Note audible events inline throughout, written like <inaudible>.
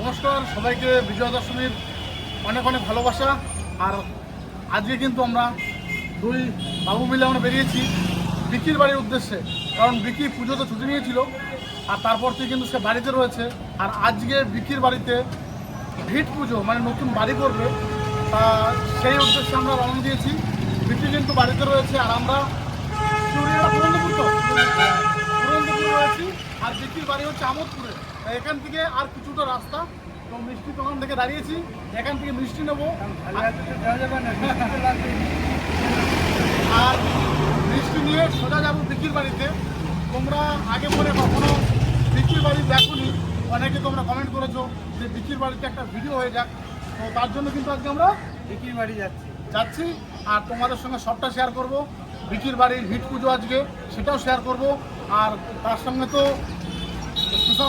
নমস্কার, সবাইকে বিজয়া দশমীর অনেক অনেক ভালোবাসা। আর আজকে কিন্তু আমরা দুই বাবু মিলে আমরা বেরিয়েছি বিকির বাড়ির উদ্দেশ্যে। কারণ বিকি পুজোতে ছুটি নিয়েছিল, আর তারপর থেকে কিন্তু সে বাড়িতে রয়েছে। আর আজকে বিকির বাড়িতে ভিট পুজো মানে নতুন বাড়ি করবে, তা সেই উদ্দেশ্যে আমরা রওনা দিয়েছি। বিকি কিন্তু বাড়িতে রয়েছে, আর আমরা তো। রয়েছি, আর বিকির বাড়ি হচ্ছে আমোদপুরে। তা এখান থেকে আর কিছুটা রাস্তা। তো মিষ্টি দোকান থেকে দাঁড়িয়েছি এখান থেকে মিষ্টি নেব। আর মিষ্টি নিয়ে সোজা যাব বিকির বাড়িতে। তোমরা আগে পরে কখনো বিক্রির বাড়ি দেখোনি অনেকে তোমরা কমেন্ট করেছ যে বিক্রির বাড়িতে একটা ভিডিও হয়ে যাক। তো তার জন্য কিন্তু আজকে আমরা বিক্রির বাড়ি যাচ্ছি। যাচ্ছি আর তোমাদের সঙ্গে সবটা শেয়ার করব। বিকির বাড়ির হিট পুজো আজকে সেটাও শেয়ার করব। আর তার সঙ্গে তো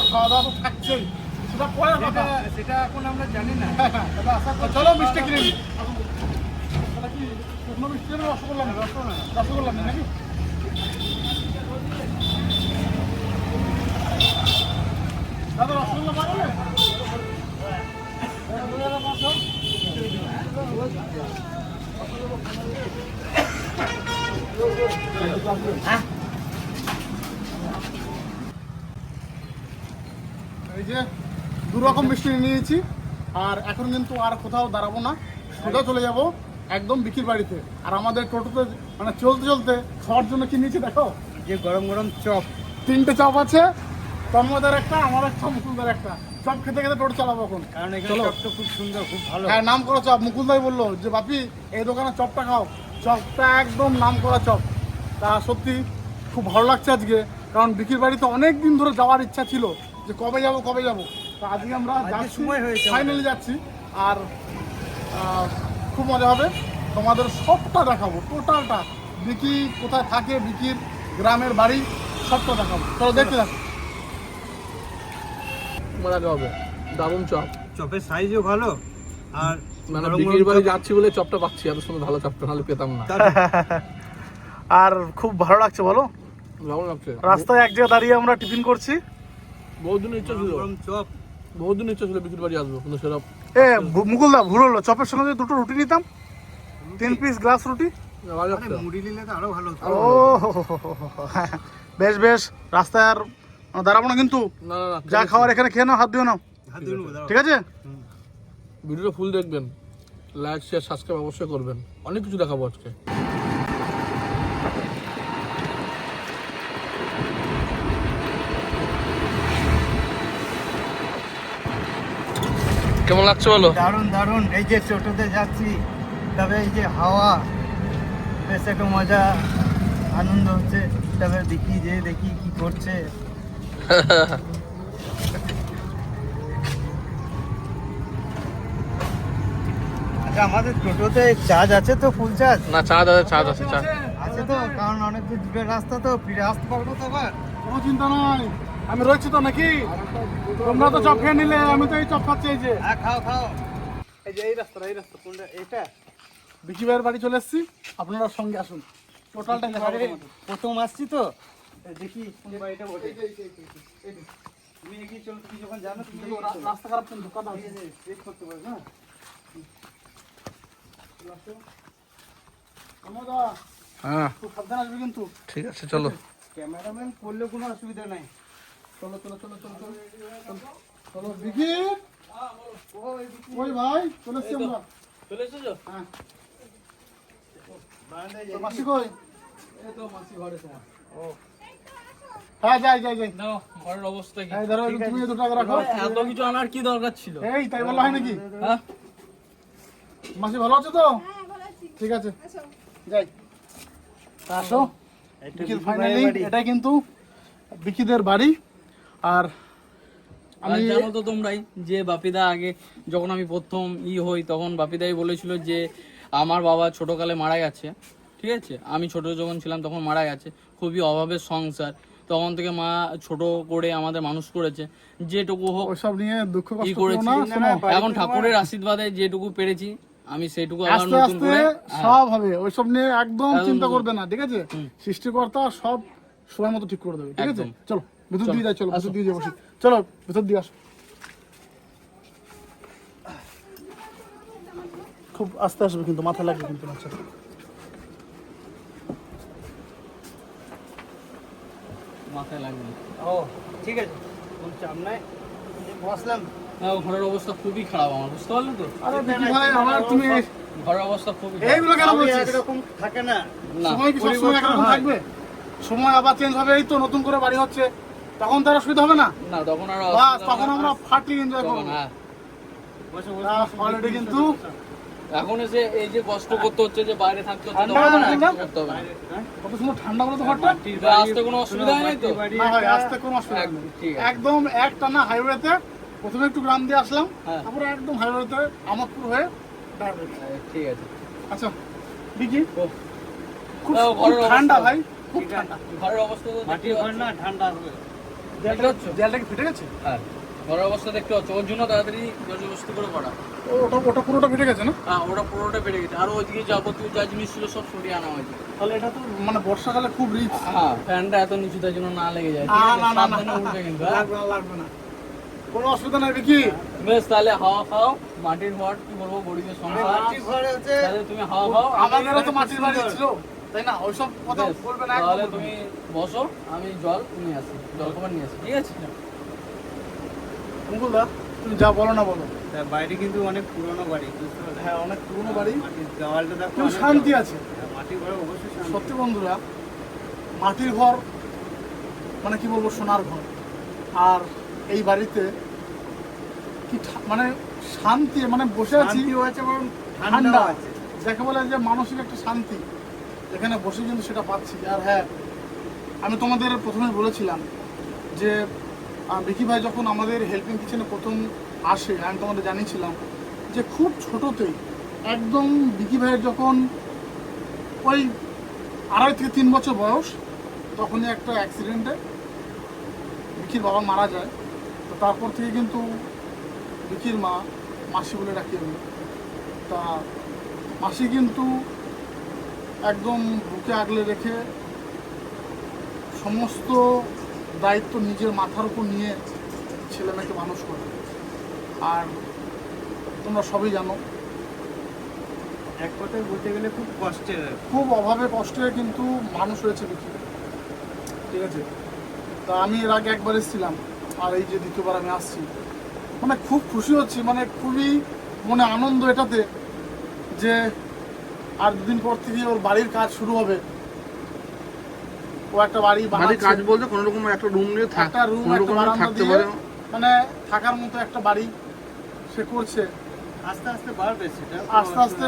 খাওয়া দাওয়া তো থাকছেই। সেটা পরে সেটা কথা। সেটা এখন আমরা জানি না। হ্যাঁ, হ্যাঁ, তবে আশা করি- চলো মিষ্টি কিনে নিই। কি শুকনো মিষ্টি রসগোল্লা রসগোল্লা নেই নাকি? দাদা রসগোল্লা যাবে যে দু রকম মিষ্টি নিয়েছি আর এখন কিন্তু আর কোথাও দাঁড়াবো না। সোজা চলে যাব একদম বিকির বাড়িতে। আর আমাদের টোটোতে মানে চলতে চলতে খাওয়ার জন্য কি নিয়েছি দেখো? যে গরম গরম চপ। তিনটে চপ আছে তন্মদের একটা আমার একটা মুকুলদার একটা। চপ খেতে খেতে টোটো চালাবো এখন। কারণ এখানে চলো। চপটা খুব সুন্দর খুব ভালো। হ্যাঁ নাম করা চপ। মুকুলদাই বলল যে বাপি এই দোকানে চপটা খাও। চপটা একদম নাম করা চপ। তা সত্যি খুব ভালো লাগছে আজকে। কারণ বিকির বাড়িতে অনেক দিন ধরে যাওয়ার ইচ্ছা ছিল। যে কবে যাব কবে যাব? তো আজকে আমরা সময় হয়েছে ফাইনালি যাচ্ছি। আর খুব মজা হবে। তোমাদের সবটা দেখাবো টোটালটা বিকি কোথায় থাকে বিকির গ্রামের বাড়ি সবটা দেখাবো। চলো দেখতে থাকো। দারুণ চপ। চপের সাইজও ভালো আর মানে বাড়ি যাচ্ছি বলে চপটা পাচ্ছি এত সুন্দর ভালো চপটা নাহলে পেতাম না। <laughs> আর খুব ভালো লাগছে বলো। ভালো লাগছে। রাস্তায় এক জায়গায় দাঁড়িয়ে আমরা টিফিন করছি। বহুদিন ইচ্ছা ছিল। চপ। বহুদিন ইচ্ছা ছিল বিক্রির বাড়ি আসব কিন্তু সেটা এ মুকুলদা ভুল হলো। চপের সঙ্গে যদি দুটো রুটি নিতাম। তিন পিস গ্লাস রুটি। মুড়ি নিলে তো আরও ভালো হতো। ও বেশ বেশ। রাস্তায় আর দাঁড়াবো না কিন্তু। না না না যা খাওয়ার এখানে খেয়ে নাও হাত দিও নেব, ঠিক আছে? ভিডিওটা ফুল দেখবেন। লাইক শেয়ার সাবস্ক্রাইব অবশ্যই করবেন। অনেক কিছু দেখাবো আজকে। কেমন লাগছে বলো? দারুণ দারুণ। এই যে টোটোতে যাচ্ছি তবে এই যে হাওয়া বেশ একটা মজা আনন্দ হচ্ছে। তবে দেখি যে দেখি কি করছে। আচ্ছা আমাদের টোটোতে চার্জ আছে তো ফুল চার্জ না চা দাদা চা আছে চা আছে তো কারণ অনেক দূর দূরের রাস্তা তো ফিরে আসতে পারব তো আবার কোনো চিন্তা নাই। আমি রয়েছি তো নাকি? তোমরা তো চপ খেয়ে নিলে আমি তো এই চপ খাচ্ছি এই যে। হ্যাঁ খাও খাও। এই যে এই রাস্তা এই রাস্তা কোনটা? এটা বিকি ভাইয়ের বাড়ি চলে এসেছি। আপনারা সঙ্গে আসুন। টোটালটা প্রথম আসছি তো? দেখি কোন বাড়িটা বটে। তুমি কি চল কি যখন জানো তুমি রাস্তা খারাপ কথা আছে চেক করতে পারো না? হ্যাঁ। খুব সাবধান আসবে কিন্তু। ঠিক আছে চলো। ক্যামেরাম্যান করলে কোনো অসুবিধা নাই। চলো চলো চলো চলো চলো চলো। ওই ভাই চলে এসছি আমরা। চলে এসেছ? হ্যাঁ। মাসি কই? এই তো মাসি ঘরে তোমার। হ্যাঁ যাই যাই যাই। নাও ঘরের অবস্থা কি? এই ধরো তুমি দু টাকা রাখো এত কিছু আনার কি দরকার ছিল? এই তাই বলা হয় নাকি? হ্যাঁ? মাসি ভালো আছে তো? ঠিক আছে। যাই। তা আসো ফাইনালি এটা কিন্তু বিকিদের বাড়ি। আর আমি জানো তো তোমরাই যে বাপিদা আগে যখন আমি প্রথম ই হই তখন বাপিদাই বলেছিল যে আমার বাবা ছোটকালে মারা গেছে ঠিক আছে? আমি ছোট যখন ছিলাম তখন মারা গেছে খুবই অভাবের সংসার। তখন থেকে মা ছোট করে আমাদের মানুষ করেছে যেটুকু হোক ওইসব নিয়ে দুঃখ কষ্ট করেছি। এখন ঠাকুরের আশীর্বাদে যেটুকু পেরেছি আমি সেইটুকু আবার আস্তে নতুন আস্তে করে সব হবে ওইসব নিয়ে একদম একদম চিন্তা করবে না ঠিক আছে? সৃষ্টিকর্তা সব সময় মতো ঠিক করে দেবে ঠিক আছে? চলো। ভেতর দিয়ে যাই চলো ভেতর দিয়ে চলো ভেতর দিয়ে আসো। খুব আস্তে আসবে কিন্তু মাথা লাগবে কিন্তু আচ্ছা। হ্যাঁ, ঘরের অবস্থা খুবই খারাপ আমার বুঝতে তো? তুমি ঘরের অবস্থা খুবই সময় আবার চেঞ্জ হবে এই তো নতুন করে বাড়ি হচ্ছে। তখন তার অসুবিধা হবে না? না তখন আর বাস তখন আমরা ফাটলি এনজয় করব। হ্যাঁ। বসে বসে অলরেডি কিন্তু এখন এসে এই যে কষ্ট করতে হচ্ছে যে বাইরে থাকতে হচ্ছে? করতে হবে হ্যাঁ? কত সময় ঠান্ডা বলে তো ঘরটা। আসতে কোনো অসুবিধা হয় নাই তো? না ভাই আসতে কোনো অসুবিধা নেই ঠিক একদম একটা না হাইওয়েতে প্রথমে একটু গ্রাম দিয়ে আসলাম হ্যাঁ। তারপরে একদম হাইওয়েতে আমোদপুর হয়ে হ্যাঁ, ঠিক আছে। আচ্ছা ও, খুব ঠান্ডা ভাই খুব ঠান্ডা। ঘরের অবস্থা তো দেখতে ঘর না ঠান্ডা হবে। দেয়ালটা পাচ্ছ? দেয়ালটা কি ফেটে গেছে? হ্যাঁ। ঘরের অবস্থা দেখতে পাচ্ছ। ওর জন্য তাড়াতাড়ি জবরদস্তি করে করা ওটা ওটা পুরোটা ফেটে গেছে না? হ্যাঁ ওটা পুরোটা বেড়ে গেছে। আর ওইদিকে যাবতীয় যা জিনিস ছিল সব সরিয়ে আনা হয়েছে। তাহলে এটা তো মানে বর্ষাকালে খুব রিস্ক হ্যাঁ ফ্যানটা এত নিচু তার না লেগে যায়। না, না, না, না। উঠবে কিন্তু? লাগবে না লাগবে না। কোনো অসুবিধা নাই বিকি বেশ তাহলে হাওয়া খাও। মাটির ঘর কি বলব গরিবের সংসার। তাহলে তুমি হাওয়া খাও। আমাদেরও তো মাটির বাড়ি ছিল। তাই না? ওইসব কথা বলবে না তাহলে তুমি বসো আমি জল নিয়ে আসি জল খাবার নিয়ে আসি। ঠিক আছে। মুকুল দা তুমি যা বলো না বলো। বাইরে কিন্তু অনেক পুরনো বাড়ি হ্যাঁ অনেক পুরনো বাড়ি। দেওয়ালটা দেখো শান্তি আছে। হ্যাঁ, মাটির ঘরে অবশ্যই সত্যি বন্ধুরা মাটির ঘর মানে কি বলব সোনার ঘর। আর এই বাড়িতে কি ঠা- মানে শান্তি মানে বসে আছি। ঠান্ডা। আছে। যাকে বলে যে মানসিক একটা শান্তি। এখানে বসে কিন্তু সেটা পাচ্ছি। আর হ্যাঁ আমি তোমাদের প্রথমে বলেছিলাম যে বিকি ভাই যখন আমাদের হেল্পিং কিচেনে প্রথম আসে, আমি তোমাদের জানিয়েছিলাম যে খুব ছোটোতেই একদম বিকি ভাইয়ের যখন ওই আড়াই থেকে তিন বছর বয়স, তখনই একটা অ্যাক্সিডেন্টে বিকির বাবা মারা যায়। তো তারপর থেকে কিন্তু বিকির মা মাসি বলে ডাকি আমি তা মাসি কিন্তু একদম বুকে আগলে রেখে সমস্ত দায়িত্ব নিজের মাথার উপর নিয়ে ছেলে মেয়েকে মানুষ করে। আর তোমরা সবই জানো। এক কথায় বলতে গেলে খুব কষ্টের। খুব অভাবে কষ্টে কিন্তু মানুষ হয়েছে বিকি ঠিক আছে? তা আমি এর আগে একবার এসেছিলাম আর এই যে দ্বিতীয়বার আমি আসছি। মানে খুব খুশি হচ্ছি মানে খুবই মনে আনন্দ এটাতে যে আর দুদিন পর থেকে ওর বাড়ির কাজ শুরু হবে। ও একটা বাড়ি বাড়ির বানাচ্ছে। কাজ বলতে কোনো রকম একটা রুম নিয়ে থাক একটা রুম একটা বারান্দা দিয়ে মানে থাকার মতো একটা বাড়ি সে করছে। আস্তে আস্তে বাড়বে সেটা আস্তে আস্তে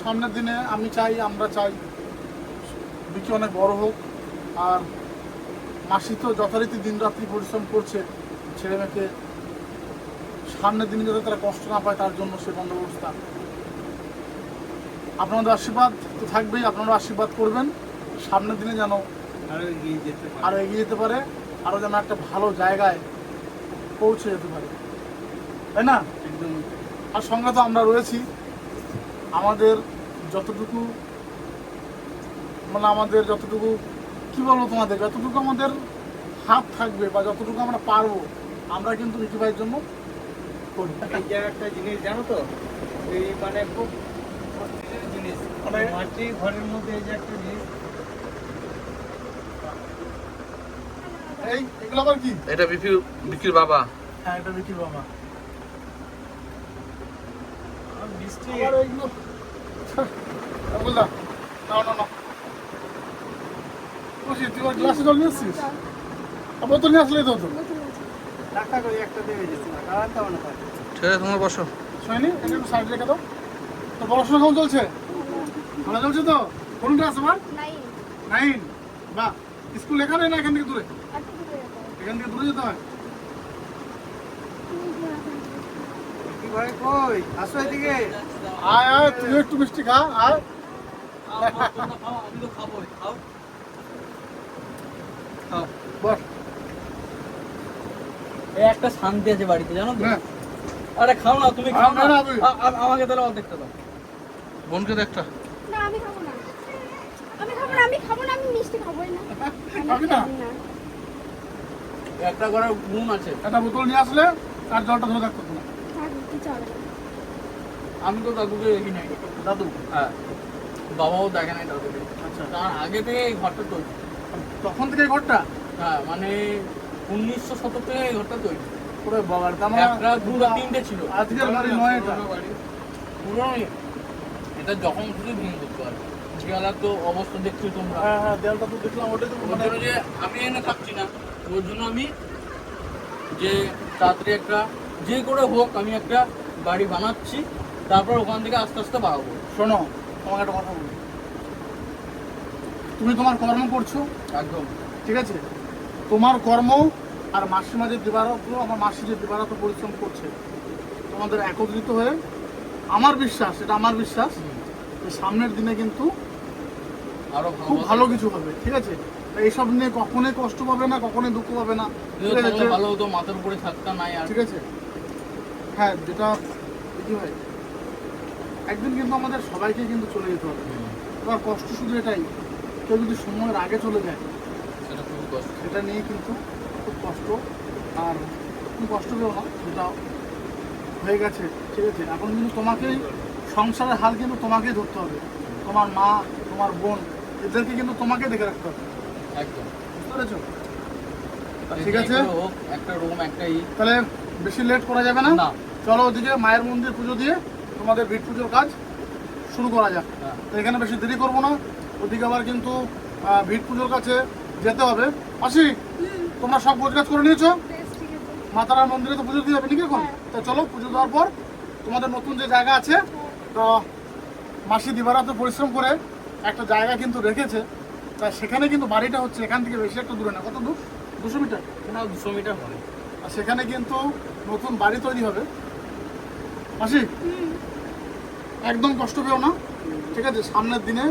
সামনের দিনে আমি চাই আমরা চাই। বিকি অনেক বড় হোক। আর মাসি তো যথারীতি দিনরাত্রি পরিশ্রম করছে ছেলে মেয়েকে সামনের দিনে যাতে তারা কষ্ট না পায় তার জন্য সে বন্দোবস্তা। আপনাদের আশীর্বাদ তো থাকবেই আপনারা আশীর্বাদ করবেন। সামনের দিনে যেন আরও এগিয়ে যেতে পারে। আরও এগিয়ে যেতে পারে আরও যেন একটা ভালো জায়গায় পৌঁছে যেতে পারে। তাই না? একদম। আর সঙ্গে তো আমরা রয়েছি। আমাদের যতটুকু মানে আমাদের যতটুকু কি বলব তোমাদের? যতটুকু আমাদের হাত থাকবে বা যতটুকু আমরা পারব আমরা কিন্তু ভাইয়ের জন্য করি। একটা জিনিস জানো তো? এই মানে খুব ঘরের মধ্যে এই যে একটা জিনিস। এই এগুলো আবার কি? এটা বিক্রি বিক্রির বাবা। হ্যাঁ এটা বিকির বাবা। আর মিষ্টি। আবার এইগুলো বুঝলাম না না না বসি তুই গ্লাসে জল নিয়ে এসছিস আর বোতল নিয়ে আসলেই তো হতো টাকা করে একটা দেবে যেতে না কারণ তো না ঠিক আছে তোমার বসো। শোনি এটা একটু সাইড রেখে দাও। তোর পড়াশোনা কেমন চলছে? ভালো চলছে তো? কোন ক্লাস আমার নাইন। বাহ স্কুল এখানে না এখান থেকে দূরে। এখান থেকে দূরে যেতে হয়। ভাই কই? আসো এদিকে। আয় আয় তুই একটু মিষ্টি খা আয়। খাও, খাও, আমি তো খাবোই খাও খাও বস। এই একটা শান্তি আছে বাড়িতে জানো তো? হ্যাঁ। আরে খাও না তুমি খাও না, আমাকে তাহলে অর্ধেকটা দাও। বোনকে দেখটা না আমি খাব না। আমি খাব না আমি খাব না আমি মিষ্টি খাবোই না। খাবি না? একটা করে গুণ আছে। একটা বোতল নিয়ে আসলে আর জলটা ধরে থাকতো না। থাক, কিছু হবে না আমি তো দাদুকে দেখি নাই। দাদু? হ্যাঁ। বাবাও দেখে নাই দাদুকে। আচ্ছা। তার আগে থেকে এই ঘরটা তৈরি। তখন থেকে ঘরটা? হ্যাঁ মানে উনিশশো শতক থেকে এই ঘরটা তৈরি। পুরো বাবার মানে একটা দুটো তিনটে ছিল। আজকের বাড়ি নয় এটা। এটা যখন খুশি ভেঙে করতে পারে দেওয়ালার তো অবস্থা দেখছ তোমরা। হ্যাঁ হ্যাঁ দেয়ালটা তো দেখলাম ওটাই তো মানে যে আমি এনে থাকছি না। ওর জন্য আমি যে তাড়াতাড়ি একটা যে করে হোক আমি একটা বাড়ি বানাচ্ছি তারপর ওখান থেকে আস্তে আস্তে বাড়াবো। শোনো তোমাকে একটা কথা বলি। তুমি তোমার কর্ম করছ। একদম। ঠিক আছে? তোমার কর্ম আর মাসিমা যে দিবারত আমার মাসি যে দিবারত পরিশ্রম করছে তোমাদের একত্রিত হয়ে আমার বিশ্বাস এটা আমার বিশ্বাস যে সামনের দিনে কিন্তু আরও খুব ভালো কিছু হবে ঠিক আছে? এইসব নিয়ে কখনোই কষ্ট পাবে না কখনোই দুঃখ পাবে না ঠিক আছে? ভালো হতো মাথার উপরে থাকতা নাই আর ঠিক আছে? হ্যাঁ যেটা কি হয়? একদিন কিন্তু আমাদের সবাইকে কিন্তু চলে যেতে হবে। এবার কষ্ট শুধু এটাই কেউ যদি সময়ের আগে চলে যায় সেটা খুবই কষ্ট। সেটা নিয়ে কিন্তু খুব কষ্ট আর খুব কষ্ট পেও না যেটা হয়ে গেছে ঠিক আছে? এখন কিন্তু তোমাকেই সংসারের হাল কিন্তু তোমাকেই ধরতে হবে। তোমার মা তোমার বোন এদেরকে কিন্তু তোমাকে দেখে রাখতে হবে। একদম। বুঝতে পেরেছ? তা ঠিক আছে? হোক একটা রুম একটা ই। তাহলে বেশি লেট করা যাবে না। না। চলো ওদিকে মায়ের মন্দির পুজো দিয়ে তোমাদের ভিট পুজোর কাজ শুরু করা যাক। হ্যাঁ। তো এখানে বেশি দেরি করব না। ওদিকে আবার কিন্তু ভিট পুজোর কাছে যেতে হবে। আসি তোমরা সব গোছ গাছ করে নিয়েছো? মাতারার মন্দিরে তো পুজো দিয়ে হবে নাকি এখন? তো চলো পুজো দেওয়ার পর তোমাদের নতুন যে জায়গা আছে তো মাসি দিবারাতে পরিশ্রম করে একটা জায়গা কিন্তু রেখেছে। তা সেখানে কিন্তু বাড়িটা হচ্ছে এখান থেকে বেশি একটা দূরে না। কত দূর? দুশো মিটার? না দুশো মিটার হবে আর সেখানে কিন্তু নতুন বাড়ি তৈরি হবে। মাসি একদম কষ্ট পেও না। ঠিক আছে সামনের দিনে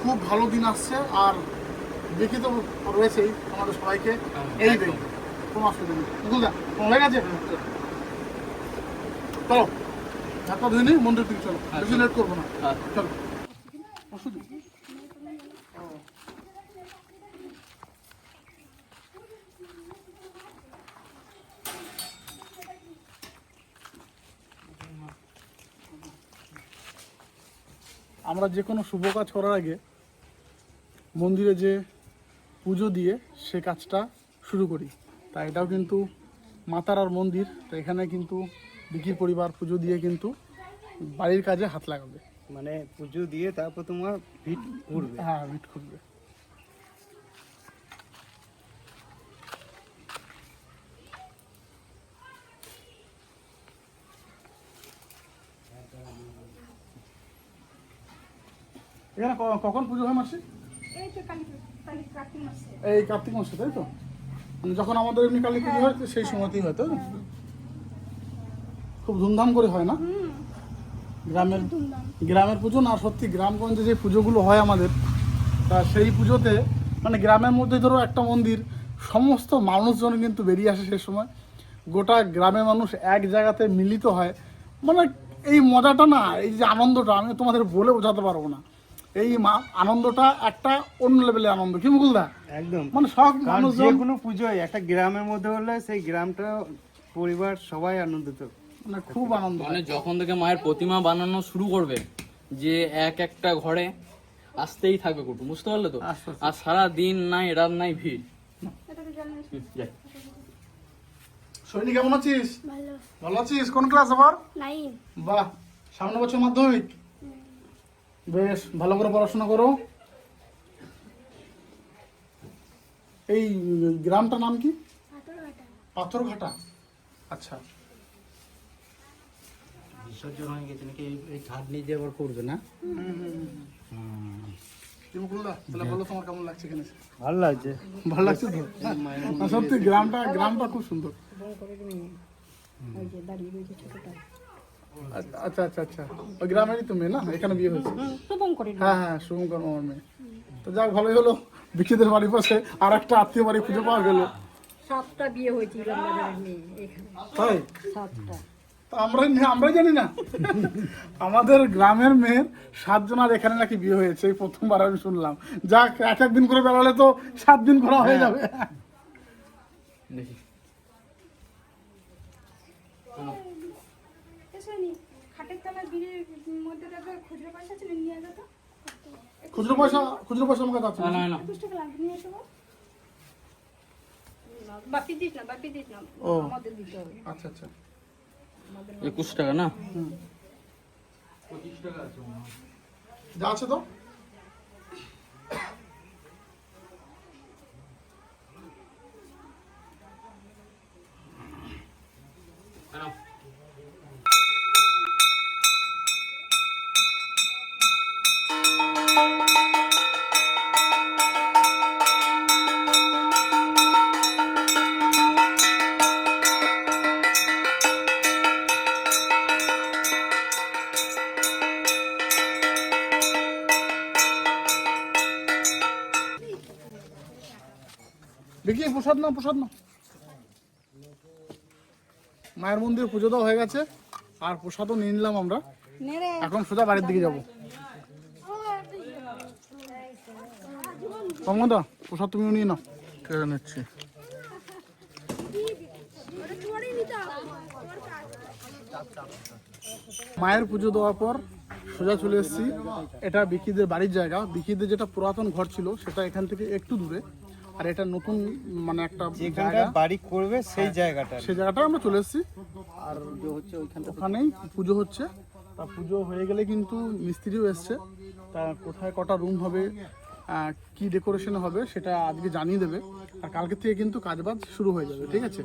খুব ভালো দিন আসছে আর দেখি তো রয়েছেই আমাদের সবাইকে। এই একদম। নেই চলো করব না। চলো আমরা যে কোনো শুভ কাজ করার আগে মন্দিরে যে পুজো দিয়ে সে কাজটা শুরু করি তা এটাও কিন্তু মাতারার মন্দির তো এখানে কিন্তু বিকির পরিবার পুজো দিয়ে কিন্তু বাড়ির কাজে হাত লাগাবে। মানে পুজো দিয়ে তারপর তোমার ভিট করবে। হ্যাঁ ভিট করবে। এখানে কখন পুজো হয় মাসে? এই তো কালী কালী কার্তিক মাসে। এই কার্তিক মাসে তাই তো? যখন আমাদের এমনি কালী পুজো হয় সেই সময়তেই হয়, তাই? খুব ধুমধাম করে হয় না? গ্রামের গ্রামের পুজো না, সত্যি গ্রামগঞ্জে যে পুজোগুলো হয় আমাদের, তা সেই পুজোতে মানে গ্রামের মধ্যে ধরো একটা মন্দির, সমস্ত মানুষজন কিন্তু বেরিয়ে আসে সেই সময়। গোটা গ্রামের মানুষ এক জায়গাতে মিলিত হয়। মানে এই মজাটা না, এই যে আনন্দটা, আমি তোমাদের বলে বোঝাতে পারব না। এই মা- আনন্দটা একটা অন্য লেভেলের আনন্দ। কি মুকুলদা একদম। মানে সব মানুষ যে কোনো পুজোয় একটা গ্রামের মধ্যে হলে সেই গ্রামটা পরিবার সবাই আনন্দিত। মানে খুব আনন্দ। মানে যখন থেকে মায়ের প্রতিমা বানানো শুরু করবে যে এক একটা ঘরে আসতেই থাকবে কুটুম বুঝতে পারলে তো। আর সারা দিন নাই রাত নাই ভিড়। এটাকে জল নিয়ে এসো। হুম, যাই। সৈনী কেমন আছিস? ভালো। ভালো আছিস? কোন ক্লাস আবার? বাহ সামনে বছর মাধ্যমিক। বেশ ভালো করে পড়াশোনা করো। এই গ্রামটার নাম কি? পাথরঘাটা। পাথরঘাটা আচ্ছা। বিসর্জন হয়ে গেছে নাকি? এই ঘাট নিয়ে যে আবার করবে না? কি মুকুলদা তাহলে বলো তোমার কেমন লাগছে এখানে? এসে? ভালো লাগছে। ভালো লাগছে তো? না, সত্যি গ্রামটা গ্রামটা খুব সুন্দর। আচ্ছা, আচ্ছা আচ্ছা আচ্ছা। ওই গ্রামেরই তো মেয়ে না? এখানে বিয়ে হয়েছে? হ্যাঁ হ্যাঁ শুভঙ্কর আমার মেয়ে। তো যাক ভালোই হলো। বিক্ষিতের বাড়ির পাশে আর একটা আত্মীয় বাড়ি খুঁজে পাওয়া গেল। সাতটা বিয়ে হয়েছিল মেয়ে তাই? সাতটা। তো আমরা আমরাই জানি না। আমাদের গ্রামের মেয়ের সাতজনের এখানে নাকি বিয়ে হয়েছে এই প্রথমবার আমি শুনলাম। যাক এক একদিন করে বেড়ালে তো সাত দিন করা হয়ে যাবে দেখি এসো পয়সা নেই খাটের তলায় বিড়ির মধ্যে দেখবে খুচরো পয়সা ছিল নিয়ে যেত খুচরো পয়সা খুচরো পয়সা আমার কাছে আছে। না না না। একুশ টাকা লাগবে নিয়ে এসো বাপি দিস না বাপি দিস না। ও। আমাদের দিতে হবে। আচ্ছা আচ্ছা। একুশ টাকা না? যা আছে তো। দেখি প্রসাদ না প্রসাদ না মায়ের মন্দিরে পুজো দেওয়া হয়ে গেছে আর প্রসাদও নিয়ে নিলাম আমরা। এখন সোজা বাড়ির দিকে যাব। কমদা প্রসাদ তুমিও নিয়ে নাও। কেড়ে নিচ্ছি? মায়ের পুজো দেওয়ার পর সোজা চলে এসেছি। এটা বিকিদের বাড়ির জায়গা। বিকিদের যেটা পুরাতন ঘর ছিল সেটা এখান থেকে একটু দূরে। আর এটা নতুন মানে একটা যেখানটা জায়গা। বাড়ি করবে সেই জায়গাটা সেই জায়গাটা আমরা চলে এসেছি। আর ওখানেই পুজো হচ্ছে। তা পুজো হয়ে গেলে কিন্তু মিস্ত্রিও এসছে। তা কোথায় কটা রুম হবে কি ডেকোরেশন হবে সেটা আজকে জানিয়ে দেবে। আর কালকে থেকে কিন্তু কাজবাজ শুরু হয়ে যাবে ঠিক আছে?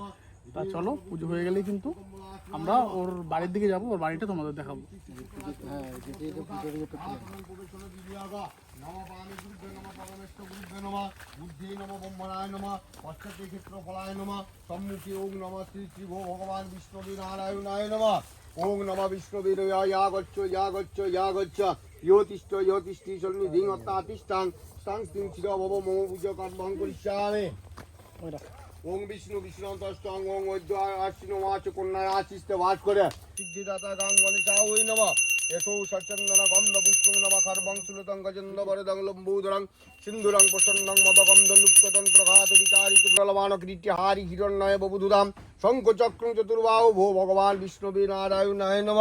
তা চলো পুজো হয়ে গেলেই কিন্তু আমরা ওর বাড়ির দিকে যাব ওর বাড়িটা তোমাদের দেখাবো। বুদ্ধি নম ব্রহ্মণায় নম পশ্চাতে ক্ষেত্র ফলায় নম সম্মুখে ওং নম শ্রী শ্রী ভগবান বিষ্ণবী নারায়ণায় নম ওং নম বিষ্ণবীর ইয়া গচ্ছ ইয়া গচ্ছ ইয়া গচ্ছ ইয়োতিষ্ঠ ইয়োতিষ্ঠি সন্নিধিং অত্তাতিষ্ঠাং স্থাং স্তিং চির ভব মম পূজ কর্মং করিষ্যামে। ওং বিষ্ণু বিষ্ণুতষ্টং ওং ঐদ্য আশ্বিন মাচ কন্যা আশিস্তে বাস করে সিদ্ধিদাতা গাং গণেশা ওই নম। এসৌ সচন্দন গন্ধ পুষ্পং নম খর্বং সুলতং গজন্দ বরদং লম্বুদরং সিন্ধুরং প্রসন্নং মদগন্ধ লুপ্ততন্ত্র ঘাত বিচারিত বলবান কীর্তিহারি হিরণ্যয় ববুধুধাম শঙ্খ চক্র চতুর্বাহু ভো ভগবান বিষ্ণবী নারায়ণায় নম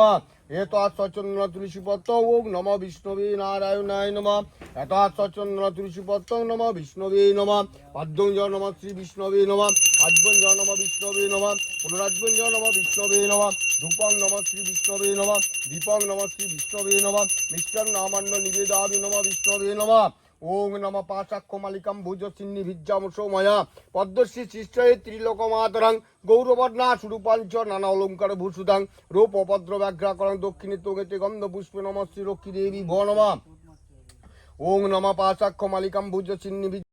এত সচন্দ্র তুলসীপত্র ওং নম বিষ্ণবে নারায়ণায় নম এত সচন্দ্র তুলসীপত্র নম বিষ্ণবে নম পদ্মঞ্জ নম শ্রী বিষ্ণবে নম আজবঞ্জ নম বিষ্ণবে নম পুনরাজবঞ্জ নম বিষ্ণবে নম ধূপং নম শ্রী বিষ্ণবে নম দীপং নম শ্রী বিষ্ণবে নম মিষ্টং নামান্য নিবেদাবি নম বিষ্ণবে নম ওং নম পাশাক্ষ মালিকাম ভুজ চিন্নি ভিজ্জামসো ময়া। পদ্মশ্রী সৃষ্টয়ে ত্রিলোক মাতরাং গৌরবর্ণা সুরূপাঞ্চ নানা অলঙ্কার ভূষুদাং রূপ অপদ্র ব্যাঘ্রাকরং দক্ষিণে তোগেতে গন্ধ পুষ্পে নম শ্রী রক্ষী দেবী ভ নমা। ওং নম পাশাক্ষ মালিকাম ভুজ চিন্নি